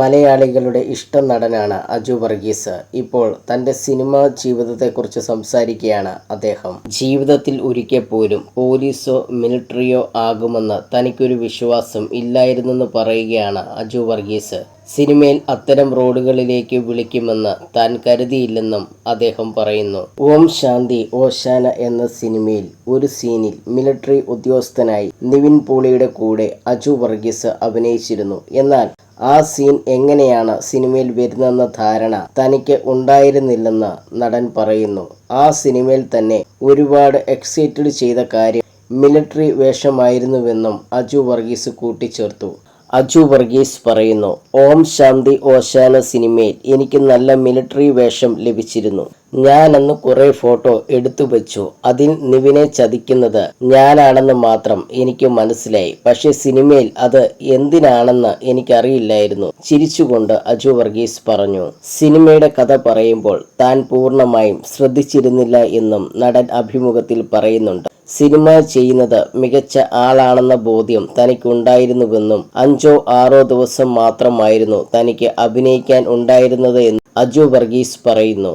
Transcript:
മലയാളികളുടെ ഇഷ്ട നടനാണ് അജു വർഗീസ്. ഇപ്പോൾ തന്റെ സിനിമാ ജീവിതത്തെക്കുറിച്ച് സംസാരിക്കുകയാണ് അദ്ദേഹം. ജീവിതത്തിൽ ഒരിക്കൽ പോലും പോലീസോ മിലിറ്ററിയോ ആകുമെന്ന് തനിക്കൊരു വിശ്വാസം ഇല്ലായിരുന്നെന്ന് പറയുകയാണ് അജു വർഗീസ്. സിനിമയിൽ അത്തരം റോഡുകളിലേക്ക് വിളിക്കുമെന്ന് താൻ കരുതിയില്ലെന്നും അദ്ദേഹം പറയുന്നു. ഓം ശാന്തി ഓശാന എന്ന സിനിമയിൽ ഒരു സീനിൽ മിലിറ്ററി ഉദ്യോഗസ്ഥനായി നിവിൻ പോളിയുടെ കൂടെ അജു വർഗീസ് അഭിനയിച്ചിരുന്നു. എന്നാൽ ആ സീൻ എങ്ങനെയാണ് സിനിമയിൽ വരുന്നതെന്ന ധാരണ തനിക്ക് ഉണ്ടായിരുന്നില്ലെന്ന് നടൻ പറയുന്നു. ആ സിനിമയിൽ തന്നെ ഒരുപാട് എക്സൈറ്റഡ് ചെയ്ത കാര്യം മിലിറ്ററി വേഷമായിരുന്നുവെന്നും അജു വർഗീസ് കൂട്ടിച്ചേർത്തു. അജു വർഗീസ് പറയുന്നു ഓം ശാന്തി ഓശാന സിനിമയിൽ എനിക്ക് നല്ല മിലിറ്ററി വേഷം ലഭിച്ചിരുന്നു. ഞാൻ അന്ന് കുറെ ഫോട്ടോ എടുത്തു വെച്ചു. അതിൽ നിവിനെ ചതിക്കുന്നത് ഞാനാണെന്ന് മാത്രം എനിക്ക് മനസ്സിലായി. പക്ഷെ സിനിമയിൽ അത് എന്തിനാണെന്ന് എനിക്കറിയില്ലായിരുന്നു ചിരിച്ചുകൊണ്ട് അജു വർഗീസ് പറഞ്ഞു. സിനിമയുടെ കഥ പറയുമ്പോൾ താൻ പൂർണമായും ശ്രദ്ധിച്ചിരുന്നില്ല എന്നും നടൻ അഭിമുഖത്തിൽ പറയുന്നുണ്ട്. സിനിമ ചെയ്യുന്നത് മികച്ച ആളാണെന്ന ബോധ്യം തനിക്കുണ്ടായിരുന്നുവെന്നും അഞ്ചോ ആറോ ദിവസം മാത്രമായിരുന്നു തനിക്ക് അഭിനയിക്കാൻ ഉണ്ടായിരുന്നത് എന്ന് അജു വർഗീസ് പറയുന്നു.